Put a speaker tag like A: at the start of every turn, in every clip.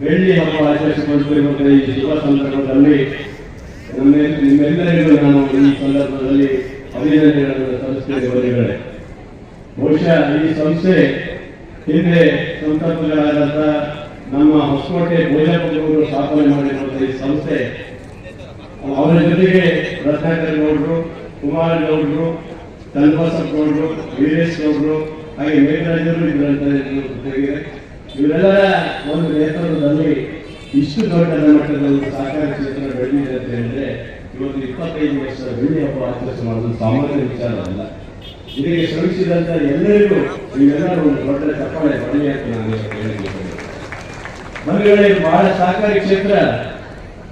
A: ಬೆಳ್ಳಿ ಹಬ್ಬ ಆಚರಿಸಿಕೊಳ್ಳುತ್ತಿರುವಂತಹ ಈ ಶುಭ ಸಂದರ್ಭದಲ್ಲಿ. ನಮ್ಮ, ನಿಮ್ಮೆಲ್ಲರಿಗೂ ನಾನು ಈ ಸಂದರ್ಭದಲ್ಲಿ ಅಭಿನಂದನೆಗಳನ್ನು ಸಲ್ಲಿಸುತ್ತೇನೆ ಬಂಧುಗಳೇ ಬಹುಶಃ ಈ ಸಂಸ್ಥೆ ಹಿಂದೆ ಸಂತರ್ಪಗಳಾದಂಥ ನಮ್ಮ ಹೊಸಕೋಟೆ ಭೋಜಪುರವರು ಸ್ಥಾಪನೆ ಮಾಡಿರುವಂತಹ ಈ ಸಂಸ್ಥೆ, ಅವರ ಜೊತೆಗೆ ರತ್ನಾಕರ್ ಗೌಡರು, ಕುಮಾರ್ ಗೌಡರು ಚನ್ನಬಸಪ್ಪ ಗೌಡರು, ವೀರೇಶ್ ಗೌಡರು, ಹಾಗೆ ಮೇಘರಾಜರು ಇವರಂತ ಜೊತೆಗೆ. ಇವರೆಲ್ಲರ ಒಂದು ನೇತೃತ್ವದಲ್ಲಿ ಇಷ್ಟು ದೊಡ್ಡ ಮಟ್ಟದ ಒಂದು ಸಹಕಾರ ಕ್ಷೇತ್ರ ಬೆಳೆದಿದೆ ಅಂತ ಹೇಳಿದ್ರೆ ಇವತ್ತು ಇಪ್ಪತ್ತೈದು ವರ್ಷದ ಬೆಳ್ಳಿ ಹಬ್ಬ ಆಚರಿಸಿ ಮಾಡೋದು ಸಾಮಾನ್ಯ ವಿಚಾರ ಅಲ್ಲ ಇದಕ್ಕೆ ಶ್ರಮಿಸಿದಂತ ಎಲ್ಲರಿಗೂ ನೀವೆಲ್ಲರೂ ಒಂದು ದೊಡ್ಡ ಚಪ್ಪಾಳೆ ಬರಲಿ ಅಂತ ನಾನು ಹೇಳಿದ್ದೇನೆ ಬಹಳ ಸಹಕಾರಿ ಕ್ಷೇತ್ರ.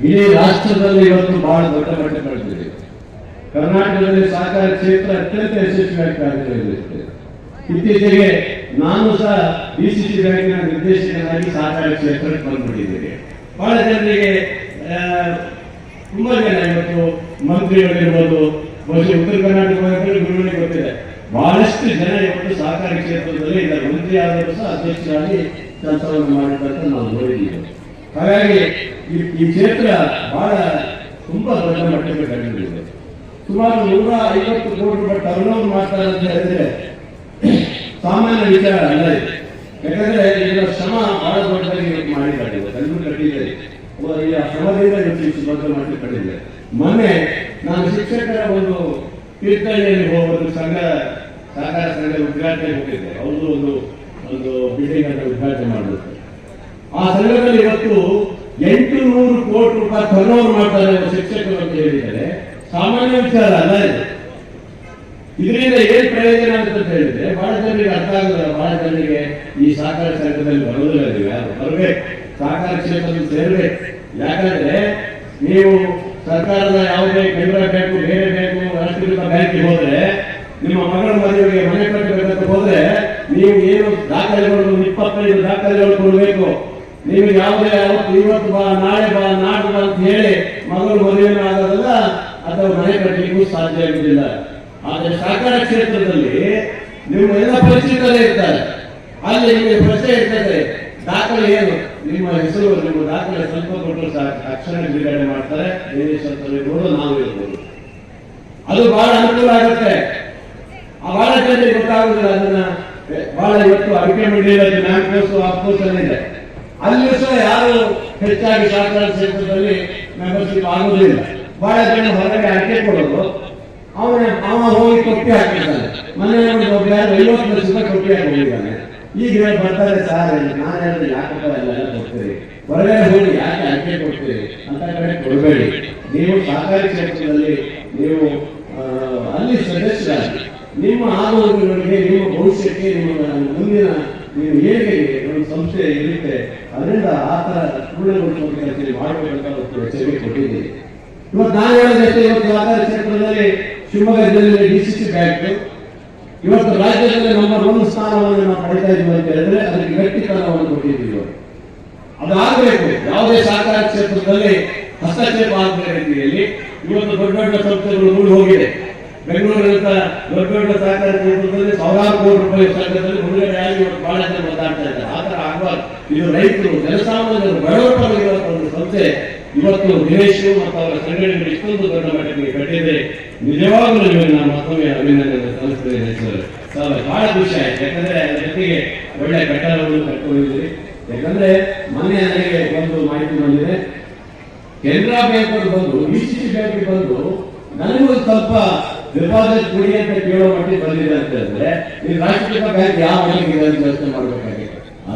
A: ಇಡೀ ರಾಷ್ಟ್ರದಲ್ಲಿ ಇವತ್ತು ಬಹಳ ದೊಡ್ಡ ಮಟ್ಟ ಬೆಳೆದಿದೆ ಕರ್ನಾಟಕದಲ್ಲಿ ಸಹಕಾರ ಕ್ಷೇತ್ರ ಅತ್ಯಂತ ಯಶಸ್ವಿಯಾಗಿ ಕಾರ್ಯನಿರ್ವಹಿಸುತ್ತೆ ಇತ್ತೀಚೆಗೆ ನಾನು ಸಹ ಡಿ ಸಿ ಸಿ ಬ್ಯಾಂಕಿನ ನಿರ್ದೇಶಕನಾಗಿ ಸಹಕಾರ ಕ್ಷೇತ್ರಕ್ಕೆ ಬಂದ್ಬಿಟ್ಟಿದ್ದೇನೆ. ಬಹಳ ಜನರಿಗೆ ತುಂಬಾ ಜನ ಇವತ್ತು ಮಂತ್ರಿಗಳಿರ್ಬೋದು ಬಹುಶಃ ಉತ್ತರ ಕರ್ನಾಟಕ ಗುರುಗಳಿಗೆ ಗೊತ್ತಿದೆ. ಬಹಳಷ್ಟು ಜನ ಇವತ್ತು ಸಹಕಾರಿ ಕ್ಷೇತ್ರದಲ್ಲಿ ಇದರ ಮಂತ್ರಿ ಆದರೂ ಸಹ ಅಧ್ಯಕ್ಷರಾಗಿ ಕೆಲಸವನ್ನು ಮಾಡಿದಂತ ನಾವು ನೋಡಿದ್ದೀವಿ. ಹಾಗಾಗಿ ಈ- ಕ್ಷೇತ್ರ ಬಹಳ ತುಂಬಾ ದೊಡ್ಡ ಮಟ್ಟಕ್ಕೆ ಬೆಳೆದಿದೆ ಸುಮಾರು ನೂರ ಐವತ್ತು ಕೋಟಿ ರೂಪಾಯಿ ಟರ್ನ್ ಓವರ್ ಮಾಡ್ತಾರೆ ಅಂತ ಹೇಳಿದ್ರೆ ಸಾಮಾನ್ಯ ವಿಚಾರ ಅಲ್ಲ ಇದೆ ಯಾಕಂದ್ರೆ ಇದರ ಶ್ರಮ ಬಹಳ ದೊಡ್ಡದಾಗಿ ಮಾಡಿದ್ದಾರೆ. ಕಲ್ಲು ಕಟ್ಟಿದ್ದಾರೆ. ಶ್ರಮದಿಂದ ಇವತ್ತು ಮಟ್ಟಕ್ಕೆ ಕಟ್ಟಿದ್ದಾರೆ. ಮೊನ್ನೆ ನಾನು ಶಿಕ್ಷಕರ ಒಂದು ತೀರ್ಥಹಳ್ಳಿಯಲ್ಲಿ ಹೋಗುವ ಸಂಘ, ಸಹಕಾರ ಸಂಘ ಉದ್ಘಾಟನೆ ಹೋಗಿದ್ದೆ. ಅವರು ಒಂದು ಒಂದು ಬಿಲ್ಡಿಂಗ್ ಅನ್ನು ಉದ್ಘಾಟನೆ ಮಾಡಬೇಕು ಆ ಸಂಘದಲ್ಲಿ ಇವತ್ತು ಎಂಟು ನೂರು ಕೋಟಿ ರೂಪಾಯಿ ಟರ್ನ್ ಮಾಡ್ತಾರೆ ಶಿಕ್ಷಕರು ಅಂತ ಹೇಳಿದ್ದಾರೆ. ಸಾಮಾನ್ಯ ವಿಚಾರ ಅಲ್ಲ ಇದೆ ಇದರಿಂದ ಏನ್ ಪ್ರಯೋಜನ ಹೇಳಿದ್ರೆ ಬಹಳ ಜನರಿಗೆ ಅರ್ಥ ಆಗುದಿಲ್ಲ. ಬಹಳ ಜನರಿಗೆ ಈ ಸಹಕಾರ ಕ್ಷೇತ್ರದಲ್ಲಿ ಬರುವುದಿಲ್ಲ ನೀವು ಯಾರು ಬರಬೇಕು ಸಹಕಾರ ಕ್ಷೇತ್ರದಲ್ಲಿ ಸೇರ್ಬೇಕು ಯಾಕಂದ್ರೆ ನೀವು ಸರ್ಕಾರದ ಯಾವುದೇ ಕೇಂದ್ರ ಬೇಕು, ಬೇರೆ ಬೇಕು, ರಾಷ್ಟ್ರೀಕೃತ ಬ್ಯಾಂಕಿಗೆ ಹೋದ್ರೆ, ನಿಮ್ಮ ಮಗಳ ಮದುವೆಗೆ ಮನೆ ಕಟ್ಟಬೇಕಂತ ಹೋದ್ರೆ, ನೀವು ಏನು ದಾಖಲೆಗಳು ಇಪ್ಪತ್ತೈದು ದಾಖಲೆಗಳು ಕೊಡಬೇಕು. ನೀವು ಯಾವುದೇ ಅವತ್ತು ಇವತ್ತು ಬಾ, ನಾಳೆ ಬಾ, ನಾಡು ಬಾ ಅಂತ ಹೇಳಿ ಮಗಳು ಮದುವೆನೂ ಆಗೋದಲ್ಲ, ಅಥವಾ ಮನೆ ಕಟ್ಟಲಿಕ್ಕೂ ಸಾಧ್ಯ ಆಗುದಿಲ್ಲ. ಆದ್ರೆ ಸಹಕಾರ ಕ್ಷೇತ್ರದಲ್ಲಿ ನಿಮ್ಮ ಎಲ್ಲ ಪರಿಚಿತರೇ ಇರ್ತಾರೆ. ಅಲ್ಲಿ ನಿಮಗೆ ಪ್ರಶ್ನೆ ಇರ್ತದೆ, ದಾಖಲೆ ಏನು? ನಿಮ್ಮ ಹೆಸರು, ನಿಮ್ಮ ದಾಖಲೆ ಸ್ವಲ್ಪ ಕೊಟ್ಟರು ಅಕ್ಷರ ಬಿಡುಗಡೆ ಮಾಡ್ತಾರೆ ಇರ್ಬೋದು ನಾವು ಇರ್ಬೋದು. ಅದು ಬಹಳ ಅನುಕೂಲ ಆಗುತ್ತೆ. ಆ ಬಹಳ ಜನರಿಗೆ ಗೊತ್ತಾಗುದಿಲ್ಲ ಅದನ್ನ. ಬಹಳ ಇವತ್ತು ಅಡಿಕೆ ಮಂಡಿಯಲ್ಲಿ ಆಫ್ ಕೋರ್ಸ್ ಇದೆ ಅಲ್ಲಿ ಸಹ ಯಾರು ಹೆಚ್ಚಾಗಿ ಸಹಕಾರ ಕ್ಷೇತ್ರದಲ್ಲಿ ಮೆಂಬರ್ಶಿಪ್ ಆಗುವುದಿಲ್ಲ ಬಹಳ ಜನ ಹೊರಗೆ ಅಡಿಕೆ ಕೊಡೋದು. ಅವನ ಅವನ ಹೋಗಿ ಕೊಟ್ಟಿ ಹಾಕಿದ್ದಾನೆ. ಮನೆ ಒಂದು ಐವತ್ತು ವರ್ಷದಿಂದ ರೂಪಾಯಿ ಹಾಕಿದ್ದಾನೆ ಈಗ ಬರ್ತಾರೆ ಸರ್ ನಾನು ಹೇಳಿದ್ರೆ ಯಾಕಪ್ಪ ಎಲ್ಲ ಹೊರಗಡೆ ಹೋಗಿ ಯಾಕೆ ಅಡಿಕೆ ಕೊಡ್ತೀರಿ? ಅಂತ ಕಡೆ ಕೊಡಬೇಡಿ. ನೀವು ಸಹಕಾರಿ ಕ್ಷೇತ್ರದಲ್ಲಿ ನೀವು ಅಲ್ಲಿ ಸದಸ್ಯರಾಗಿ, ನಿಮ್ಮ ಆರೋಗ್ಯಗಳಿಗೆ ನಿಮ್ಮ ಭವಿಷ್ಯಕ್ಕೆ ನಿಮ್ಮ ಮುಂದಿನ ನೀವು ಹೇಗೆ ಒಂದು ಸಂಸ್ಥೆ ಇರುತ್ತೆ. ಅದರಿಂದ ಆ ಥರ ಪೂರ್ಣಗೊಳಿಸುವ ಕೆಲಸ ಮಾಡಬೇಕಂತ ಒಂದು ಕೊಟ್ಟಿದ್ದೀರಿ. ಇವತ್ತು ನಾನು ಹೇಳಿದಷ್ಟೇ ಇವತ್ತು ಸಹಕಾರಿ ಕ್ಷೇತ್ರದಲ್ಲಿ ಶಿವಮೊಗ್ಗ ಜಿಲ್ಲೆಯಲ್ಲಿ ಡಿಸಿಸಿ ಬ್ಯಾಂಕ್ ಇವತ್ತು ರಾಜ್ಯದಲ್ಲಿ ನಂಬರ್ ಒಂದು ಸ್ಥಾನವನ್ನು ನಾವು ಪಡಿತಾ ಇದ್ದೀವಿ ಅಂತ ಹೇಳಿದ್ರೆ ಅದಕ್ಕೆ ಗಟ್ಟಿತನವನ್ನು ಕೊಟ್ಟಿದ್ದೀವಿ. ಅದಾಗಬೇಕು, ಯಾವುದೇ ಸಹಕಾರ ಕ್ಷೇತ್ರದಲ್ಲಿ ಹಸ್ತಕ್ಷೇಪ ಆಗದ ರೀತಿಯಲ್ಲಿ ಇವತ್ತು ದೊಡ್ಡ ದೊಡ್ಡ ಸಂಸ್ಥೆಗಳು ಮೂಡಿ ಹೋಗಿದೆ. ಬೆಂಗಳೂರಿನಂತ ದೊಡ್ಡ ದೊಡ್ಡ ಸಹಕಾರ ಕ್ಷೇತ್ರದಲ್ಲಿ ಸಾವಿರಾರು ಕೋಟಿ ರೂಪಾಯಿ ಸಂಘದಲ್ಲಿ ಮುಳುಗಡೆ ಆಗಿ ಇವತ್ತು ಬಹಳ ಜನ ಮಾತಾಡ್ತಾ ಇದ್ದಾರೆ. ಆ ಥರ ಆಗಬಾರ್ದು. ಇದು ರೈತರು, ಜನಸಾಮಾನ್ಯರು ಬಡವರ ಒಂದು ಸಂಸ್ಥೆ ಇವತ್ತು ಮಹೇಶ್ ಮತ್ತು ಅವರ ಸಂಘಟನೆಗಳು ಇಷ್ಟೊಂದು ದೊಡ್ಡ ಮಟ್ಟಕ್ಕೆ ಕಟ್ಟಿದೆ ನಿಜವಾಗಲೂ ನಿಮಗೆ ನಾನು ಮತ್ತೊಮ್ಮೆ ಅಭಿನಂದನೆ ಸಲ್ಲಿಸ್ತೇನೆ ಸರ್ ಬಹಳ ಖುಷಿ ಆಯ್ತು. ಯಾಕಂದ್ರೆ ಅದ್ರ ಜೊತೆಗೆ ಒಳ್ಳೆ ಕಟ್ಟಡವನ್ನು ಕಟ್ಕೊಂಡಿದ್ದೀರಿ. ಯಾಕಂದ್ರೆ ಮೊನ್ನೆ ನನಗೆ ಒಂದು ಮಾಹಿತಿ ಬಂದಿದೆ. ಕೆನರಾ ಬ್ಯಾಂಕ್ ಅವರು ಬಂದು ಸಿ ಬ್ಯಾಂಕ್ ಬಂದು ನನಗೂ ಸ್ವಲ್ಪ ಡಿಪಾಸಿಟ್ ಕೊಡಿ ಅಂತ ಕೇಳೋ ಮಟ್ಟಿಗೆ ಬಂದಿದೆ ಅಂತಂದ್ರೆ ಈ ರಾಷ್ಟ್ರೀಯ ಬ್ಯಾಂಕ್ ಯಾವ ಮಟ್ಟಿಗೆ ಯೋಚನೆ ಮಾಡಬೇಕಾಗಿದೆ?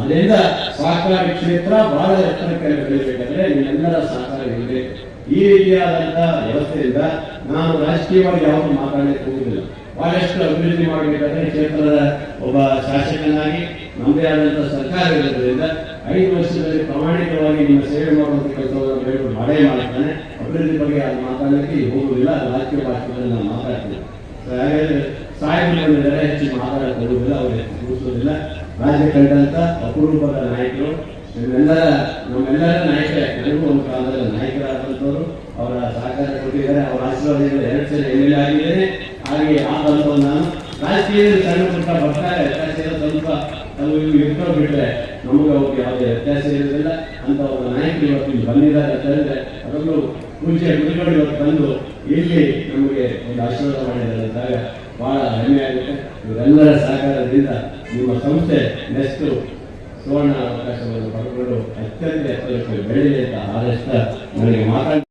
A: ಅದರಿಂದ ಸಹಕಾರ ಕ್ಷೇತ್ರ ಬಹಳ ಎತ್ತರಕ್ಕೆ ಬೆಳಿಬೇಕಂದ್ರೆ ನಿಮ್ಮೆಲ್ಲರ ಸಹಕಾರ ಇರಬೇಕು ಈ ರೀತಿಯಾದಂತಹ ವ್ಯವಸ್ಥೆಯಿಂದ ನಾನು ರಾಜಕೀಯವಾಗಿ ಯಾವುದು ಮಾತಾಡಲಿಕ್ಕೆ ಹೋಗುದಿಲ್ಲ ಬಹಳಷ್ಟು ಅಭಿವೃದ್ಧಿ ಮಾಡಬೇಕಾದ್ರೆ ಕ್ಷೇತ್ರದ ಒಬ್ಬ ಶಾಸಕನಾಗಿ ನಮ್ಮದೇ ಆದಂತಹ ಸರ್ಕಾರ ಇರೋದ್ರಿಂದ ಐದು ವರ್ಷದಲ್ಲಿ ಪ್ರಾಮಾಣಿಕವಾಗಿ ನಿಮ್ಮ ಸೇವೆ ಮಾಡುವಂತ ಕೆಲಸವನ್ನು ಬೇಡ ಮಾಡೇ ಮಾಡ್ತಾನೆ. ಅಭಿವೃದ್ಧಿ ಬಗ್ಗೆ ಅದು ಮಾತಾಡಲಿಕ್ಕೆ ಹೋಗುವುದಿಲ್ಲ. ರಾಜಕೀಯ ಭಾಷೆಗಳಲ್ಲಿ ನಾನು ಮಾತಾಡ್ತೀನಿ. ಸಾಹೇಬರು ಹೆಚ್ಚು ಮಾತಾಡಕ್ಕೆ ಹೋಗುವುದಿಲ್ಲ, ಅವರು ಹೆಚ್ಚು ಕೂರಿಸೋದಿಲ್ಲ. ರಾಜ್ಯ ಕಂಡಂತ ಅಪರೂಪದ ನಾಯಕರು. ನಿಮ್ಮೆಲ್ಲರ ನಮ್ಮೆಲ್ಲರ ನಾಯಕ ನನಗೂ ಒಂದು ಕಾಲದಲ್ಲಿ ನಾಯಕರಾದಂಥವ್ರು, ಅವರ ಸಹಕಾರ ಕೊಟ್ಟಿದ್ದಾರೆ, ಅವರ ಆಶೀರ್ವಾದದಿಂದ ಎರಡು ಸಲ ಎಂ ಎಲ್ ಎ ಆಗಿದ್ದೇನೆ. ಹಾಗೆ ಆ ಬಂದವರು ನಾನು ರಾಜಕೀಯದಲ್ಲಿ ಸಣ್ಣ ಪುಟ್ಟ ಬರ್ತಾರೆ ವ್ಯತ್ಯಾಸ ಸ್ವಲ್ಪ ಅದು ಬಿಟ್ಟರೆ ನಮಗೆ ಅವ್ರಿಗೆ ಯಾವುದೇ ವ್ಯತ್ಯಾಸ ಇರೋದಿಲ್ಲ ಅಂತ ನಾಯಕರು ಇವತ್ತು ಬಂದಿದ್ದಾರೆ ಅಂತ ಹೇಳಿದ್ರೆ ಅದರಲ್ಲೂ ಪೂಜೆ ಗುರುಗಳು ಇವತ್ತು ಬಂದು ಇಲ್ಲಿ ನಮಗೆ ಒಂದು ಆಶೀರ್ವಾದ ಮಾಡಿದ್ದಾರೆ ಅಂದಾಗ ಬಹಳ ಹೆಮ್ಮೆ ಆಗುತ್ತೆ. ಇವರೆಲ್ಲರ ಸಹಕಾರದಿಂದ ನಿಮ್ಮ ಸಂಸ್ಥೆ ನೆಕ್ಸ್ಟ್ ಸುವರ್ಣ ಅವಕಾಶವನ್ನು ಪಡೆದುಕೊಂಡು ಅತ್ಯಂತ ಎತ್ತರಕ್ಕೆ ಬೆಳೆಯಲಿ ಅಂತ ಆದಷ್ಟು ನನಗೆ ಮಾತಾಡಿ